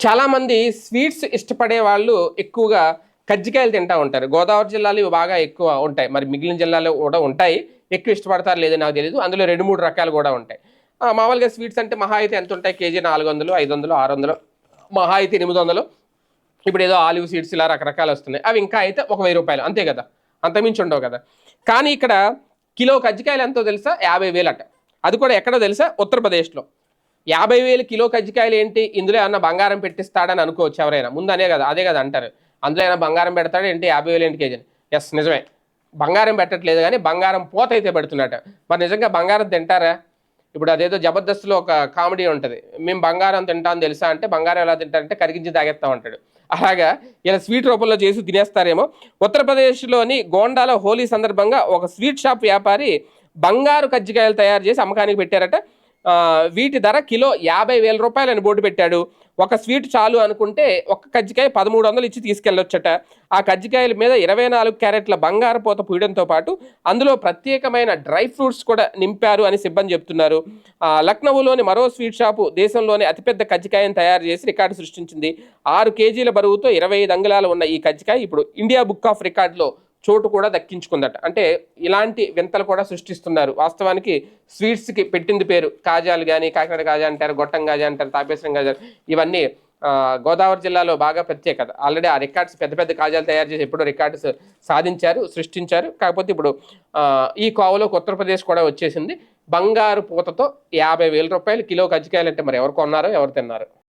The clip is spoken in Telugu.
చాలామంది స్వీట్స్ ఇష్టపడే వాళ్ళు ఎక్కువగా కజ్జికాయలు తింటూ ఉంటారు. గోదావరి జిల్లాలో ఇవి బాగా ఎక్కువ ఉంటాయి. మరి మిగిలిన జిల్లాలో కూడా ఉంటాయి. ఎక్కువ ఇష్టపడతారు లేదో నాకు తెలియదు అందులో రెండు మూడు రకాలు కూడా ఉంటాయి. మామూలుగా స్వీట్స్ అంటే మహా అయితే ఎంత ఉంటాయి? కేజీ నాలుగు వందలు ఐదు వందలు ఆరు వందలు మహా అయితే ఎనిమిది వందలు ఇప్పుడు ఏదో ఆలివ్ సీడ్స్ ఇలా రకరకాలు వస్తున్నాయి. అవి ఇంకా అయితే ఒక వెయ్యి రూపాయలు. అంతే కదా? అంతమించి ఉండవు కదా? కానీ ఇక్కడ కిలో కజ్జికాయలు ఎంతో తెలుసా? యాభై వేలు అట అది కూడా ఎక్కడో తెలుసా? ఉత్తరప్రదేశ్లో. యాభై వేలు కిలో కజ్జికాయలు ఏంటి? ఇందులో ఏమన్నా బంగారం పెట్టిస్తాడని అనుకోవచ్చు ఎవరైనా. ముందు అనే కదా అదే కదా అంటారు. అందులో ఏమైనా బంగారం పెడతాడు ఏంటి? యాభై వేలు ఏంటి కేజీ ఎస్ నిజమే. బంగారం పెట్టట్లేదు కానీ బంగారం పోత అయితే పెడుతున్నట్ట. మరి నిజంగా బంగారం తింటారా? ఇప్పుడు అదేదో జబర్దస్త్లో ఒక కామెడీ ఉంటుంది. మేము బంగారం తింటాం తెలుసా? అంటే బంగారం ఎలా తింటారంటే కరిగించి తాగేస్తాం అంటాడు అలాగా ఇలా స్వీట్ రూపంలో చేసి తినేస్తారేమో. ఉత్తరప్రదేశ్లోని గోండాలో హోలీ సందర్భంగా ఒక స్వీట్ షాప్ వ్యాపారి బంగారు కజ్జికాయలు తయారు చేసి అమ్మకానికి పెట్టారట. వీటి ధర కిలో యాభై వేల రూపాయలు అని బోర్డు పెట్టాడు. ఒక స్వీట్ చాలు అనుకుంటే ఒక కజ్జికాయ పదమూడు వందలు ఇచ్చి తీసుకెళ్ళొచ్చట. ఆ కజ్జికాయల మీద ఇరవై నాలుగు క్యారెట్ల బంగారపోత పూయడంతో పాటు అందులో ప్రత్యేకమైన డ్రై ఫ్రూట్స్ కూడా నింపారు అని సిబ్బంది చెప్తున్నారు. ఆ, లక్నోలోని మరో స్వీట్ షాపు దేశంలోనే అతిపెద్ద కజ్జికాయను తయారు చేసి రికార్డు సృష్టించింది. ఆరు కేజీల బరువుతో ఇరవై ఐదు అంగుళాలు ఉన్న ఈ కజ్జికాయ ఇప్పుడు ఇండియా బుక్ ఆఫ్ రికార్డులో చోటు కూడా దక్కించుకుందట. అంటే ఇలాంటి వింతలు కూడా సృష్టిస్తున్నారు. వాస్తవానికి స్వీట్స్కి పెట్టింది పేరు కాజాలు కానీ కాకినాడ కాజా అంటారు గొట్టం కాజా అంటారు తాపేశ్వరం కాజా ఇవన్నీ గోదావరి జిల్లాలో బాగా ప్రత్యేకత. ఆల్రెడీ ఆ రికార్డ్స్ పెద్ద పెద్ద కాజాలు తయారు చేసి ఎప్పుడో రికార్డ్స్ సాధించారు సృష్టించారు. కాకపోతే ఇప్పుడు ఈ కోవలోకి ఉత్తరప్రదేశ్ కూడా వచ్చేసింది. బంగారు పూతతో యాభై వేల రూపాయలు కిలో కజ్జికాయలు అంటే మరి ఎవరు కొన్నారో ఎవరు తిన్నారు?